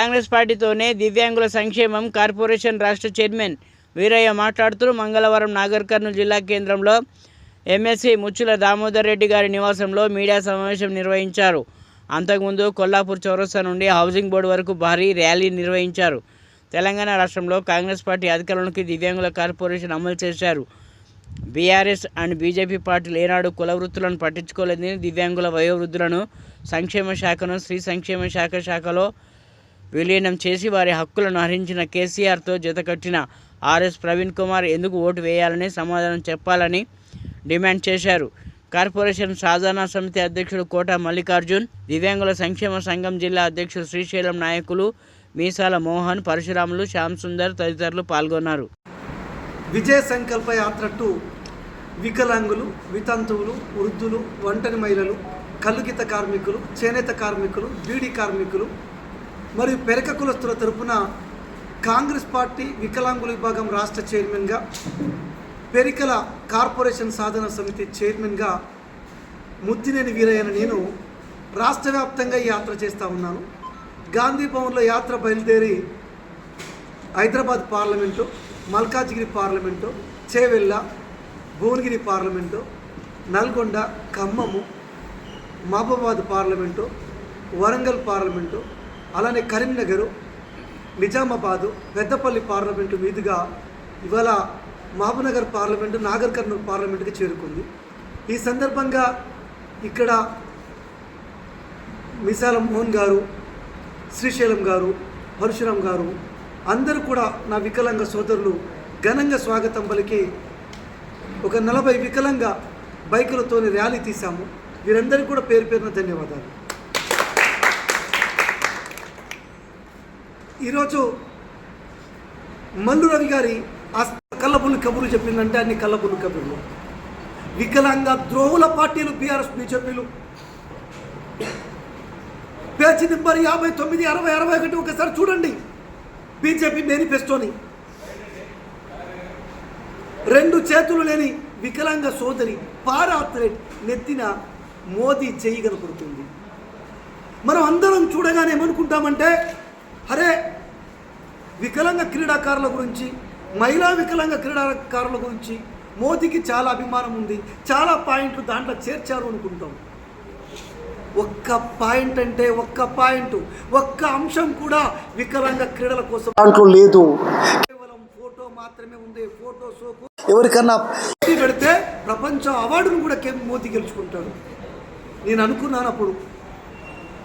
కాంగ్రెస్ పార్టీతోనే దివ్యాంగుల సంక్షేమం కార్పొరేషన్ రాష్ట్ర చైర్మన్ వీరయ్య మాట్లాడుతూ మంగళవారం నాగర్ కర్నూలు జిల్లా కేంద్రంలో ఎమ్మెల్సీ ముచ్చుల దామోదర్ రెడ్డి గారి నివాసంలో మీడియా సమావేశం నిర్వహించారు. అంతకుముందు కొల్లాపూర్ చౌరస్తా నుండి హౌసింగ్ బోర్డు వరకు భారీ ర్యాలీ నిర్వహించారు. తెలంగాణ రాష్ట్రంలో కాంగ్రెస్ పార్టీ అధికారంలోకి దివ్యాంగుల కార్పొరేషన్ అమలు చేశారు. బీఆర్ఎస్ అండ్ బీజేపీ పార్టీలు ఏనాడు కుల వృత్తులను పట్టించుకోలేదని దివ్యాంగుల వయోవృద్ధులను సంక్షేమ శాఖను స్త్రీ సంక్షేమ శాఖ శాఖలో విలీనం చేసి వారి హక్కులను హరించిన కేసీఆర్తో జతకట్టిన ఆర్ఎస్ ప్రవీణ్ కుమార్ ఎందుకు ఓటు వేయాలని సమాధానం చెప్పాలని డిమాండ్ చేశారు. కార్పొరేషన్ సాధారణ సమితి అధ్యక్షుడు కోట మల్లికార్జున్ దివ్యాంగుల సంక్షేమ సంఘం జిల్లా అధ్యక్షుడు శ్రీశైలం నాయకులు మీసాల మోహన్ పరశురాములు శ్యామ్ సుందర్ తదితరులు పాల్గొన్నారు. విజయ సంకల్ప యాత్ర టు వికలాంగులు వితంతువులు వృద్ధులు ఒంటరి మహిళలు కలుగిత కార్మికులు చేనేత కార్మికులు బీడీ కార్మికులు మరియు పెరక కులస్తుల తరపున కాంగ్రెస్ పార్టీ వికలాంగుల విభాగం రాష్ట్ర చైర్మన్గా పెరికల కార్పొరేషన్ సాధన సమితి చైర్మన్గా ముద్దినేని వీరయ్యను నేను రాష్ట్ర వ్యాప్తంగా యాత్ర చేస్తూ ఉన్నాను. గాంధీ భవన్లో యాత్ర బయలుదేరి Hyderabad parliament Malkajgiri parliament Chevella Bhuvanagiri parliament Nalgonda Khammam Mahabubabad parliament Warangal parliament అలానే కరీంనగరు నిజామాబాదు పెద్దపల్లి పార్లమెంటు మీదుగా ఇవాళ మహబూబ్నగర్ పార్లమెంటు నాగర్ కర్నూలు పార్లమెంటుకి చేరుకుంది. ఈ సందర్భంగా ఇక్కడ మిసాల మోహన్ గారు శ్రీశైలం గారు పరశురాం గారు అందరూ కూడా నా వికలాంగ సోదరులు ఘనంగా స్వాగతం పలికి ఒక నలభై వికలాంగ బైకులతోని ర్యాలీ తీసాము వీరందరికీ కూడా పేరు పేరున ధన్యవాదాలు. ఈరోజు మల్లు రవి గారి ఆ కళ్ళబుల్లి కబుర్లు చెప్పిందంటే అన్ని కళ్ళబుల్లి కబుర్లు. వికలాంగ ద్రోహుల పార్టీలు బీఆర్ఎస్ బీజేపీలు. పేజీ నెంబర్ యాభై తొమ్మిది అరవై అరవై ఒకటి ఒకసారి చూడండి. బీజేపీ మేనిఫెస్టోని. రెండు చేతులు లేని వికలాంగ సోదరి పారా నెత్తిన మోదీ చేయి కనపడుతుంది. మనం అందరం చూడగానే ఏమనుకుంటామంటే అరే వికలాంగ క్రీడాకారుల గురించి మహిళా వికలాంగ క్రీడాకారుల గురించి మోదీకి చాలా అభిమానం ఉంది. చాలా పాయింట్లు దాంట్లో చేర్చారు అనుకుంటాం. ఒక్క పాయింట్ అంటే ఒక్క పాయింట్ ఒక్క అంశం కూడా వికలాంగ క్రీడల కోసం దాంట్లో లేదు. కేవలం ఫోటో మాత్రమే ఉంది. ఫోటో సోకు ఎవరికన్నా పెడితే ప్రపంచ అవార్డును కూడా కే మోదీ గెలుచుకుంటాడు. నేను అనుకున్నాను అప్పుడు.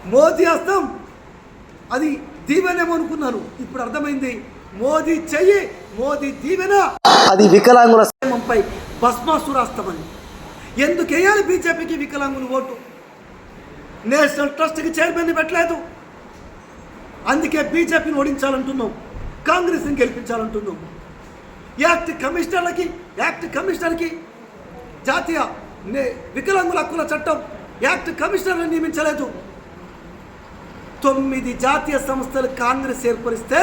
మోదీ హస్తం అది దీవెనేమో అనుకున్నాను ఇప్పుడు అర్థమైంది. మోదీ చెయ్యి మోదీ దీవెన. అది వికలాంగుల క్షేమంపై భస్మాసురాస్తమని. ఎందుకు వేయాలి బీజేపీకి వికలాంగులు ఓటు? నేషనల్ ట్రస్ట్కి చైర్మన్ని పెట్టలేదు. అందుకే బీజేపీని ఓడించాలంటున్నాం. కాంగ్రెస్ని గెలిపించాలంటున్నాం. యాక్ట్ కమిషనర్లకి యాక్ట్ కమిషనర్కి జాతీయ వికలాంగుల హక్కుల చట్టం యాక్ట్ కమిషనర్ని నియమించలేదు. తొమ్మిది జాతీయ సంస్థలు కాంగ్రెస్ ఏర్పరిస్తే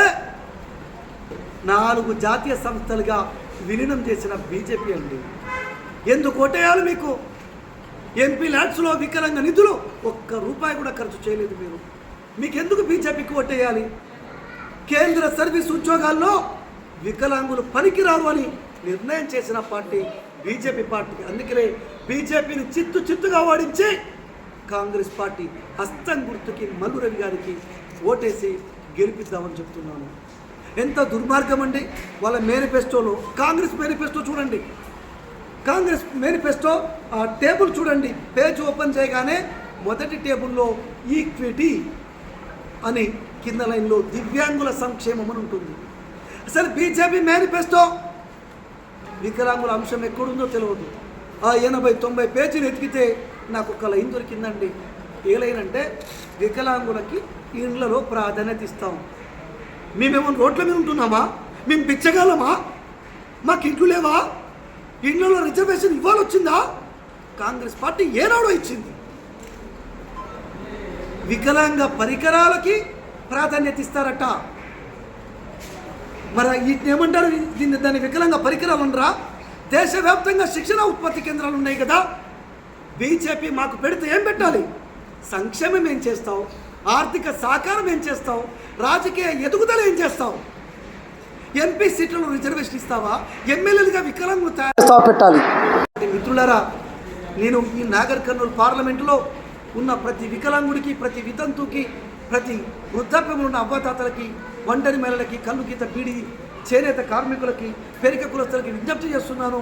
నాలుగు జాతీయ సంస్థలుగా విలీనం చేసిన బీజేపీ అండి. ఎందుకు ఓటేయాలి మీకు? ఎంపీ ల్యాడ్స్లో వికలాంగ నిధులు ఒక్క రూపాయి కూడా ఖర్చు చేయలేదు మీరు. మీకెందుకు బీజేపీకి ఓటేయాలి? కేంద్ర సర్వీస్ ఉద్యోగాల్లో వికలాంగులు పనికిరారు అని నిర్ణయం చేసిన పార్టీ బీజేపీ పార్టీ. అందుకనే బీజేపీని చిత్తు చిత్తుగా ఓడించి కాంగ్రెస్ పార్టీ హస్తం గుర్తుకి మల్లు రవి గారికి ఓటేసి గెలిపిద్దామని చెప్తున్నాను. ఎంత దుర్మార్గం అండి వాళ్ళ మేనిఫెస్టోలో కాంగ్రెస్ మేనిఫెస్టో చూడండి. కాంగ్రెస్ మేనిఫెస్టో ఆ టేబుల్ చూడండి. పేజ్ ఓపెన్ చేయగానే మొదటి టేబుల్లో ఈక్విటీ అని కింద లైన్లో దివ్యాంగుల సంక్షేమం అని ఉంటుంది. అసలు బీజేపీ మేనిఫెస్టో వికలాంగుల అంశం ఎక్కడుందో తెలియదు ఆ ఎనభై తొంభై పేజీలు ఎతికితే నాకు ఒక లైన్ దొరికిందండి. ఏ లైన్ అంటే వికలాంగులకి ఇండ్లలో ప్రాధాన్యత ఇస్తాం. మేమేమో రోడ్ల మీద ఉంటున్నామా? మేము పిచ్చగలమా మాకు ఇంట్లో లేవా? ఇండ్లలో రిజర్వేషన్ ఇవ్వాలొచ్చిందా? కాంగ్రెస్ పార్టీ ఏనాడో ఇచ్చింది. వికలాంగ పరికరాలకి ప్రాధాన్యత ఇస్తారట. మరి వీటిని ఏమంటారు? దీన్ని దాని వికలాంగ పరికరాలు అనరా? దేశవ్యాప్తంగా శిక్షణ ఉత్పత్తి కేంద్రాలు ఉన్నాయి కదా. బీజేపీ మాకు పెడితే ఏం పెట్టాలి? సంక్షేమం ఏం చేస్తావు? ఆర్థిక సహకారం ఏం చేస్తావు? రాజకీయ ఎదుగుదల ఏం చేస్తావు? ఎంపీ సీట్లను రిజర్వేషన్ ఇస్తావా? ఎమ్మెల్యేలుగా వికలాంగులు తయారు పెట్టాలి? మిత్రులారా నేను ఈ నాగర్ కర్నూలు పార్లమెంటులో ఉన్న ప్రతి వికలాంగుడికి ప్రతి వితంతుకి ప్రతి వృద్ధాప్యంలో ఉన్న అవ్వతాతలకి ఒంటరి మహిళలకి కళ్ళు గీత బీడి చేనేత కార్మికులకి పెరిక కులస్తులకి విజ్ఞప్తి చేస్తున్నాను.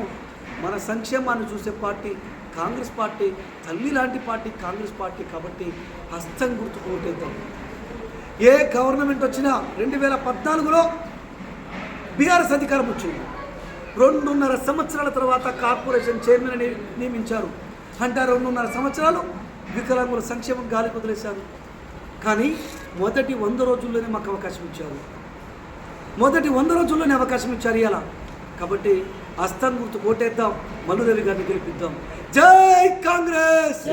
మన సంక్షేమాన్ని చూసే పార్టీ కాంగ్రెస్ పార్టీ తల్లి లాంటి పార్టీ కాంగ్రెస్ పార్టీ కాబట్టి హస్తం గుర్తుకు ఓటేద్దాం. ఏ గవర్నమెంట్ వచ్చినా రెండు వేల పద్నాలుగులో బీఆర్ఎస్ అధికారం వచ్చింది. రెండున్నర సంవత్సరాల తర్వాత కార్పొరేషన్ చైర్మన్ అని నియమించారు. అంటే రెండున్నర సంవత్సరాలు వికలాంగుల సంక్షేమం గాలి వదిలేశారు. కానీ మొదటి వంద రోజుల్లోనే మాకు అవకాశం ఇచ్చారు. మొదటి వంద రోజుల్లోనే అవకాశం ఇచ్చారు ఇలా కాబట్టి అస్తం గుర్తు కోటేద్దాం మల్లుదేవి గారిని గెలిపిద్దాం. జై కాంగ్రెస్!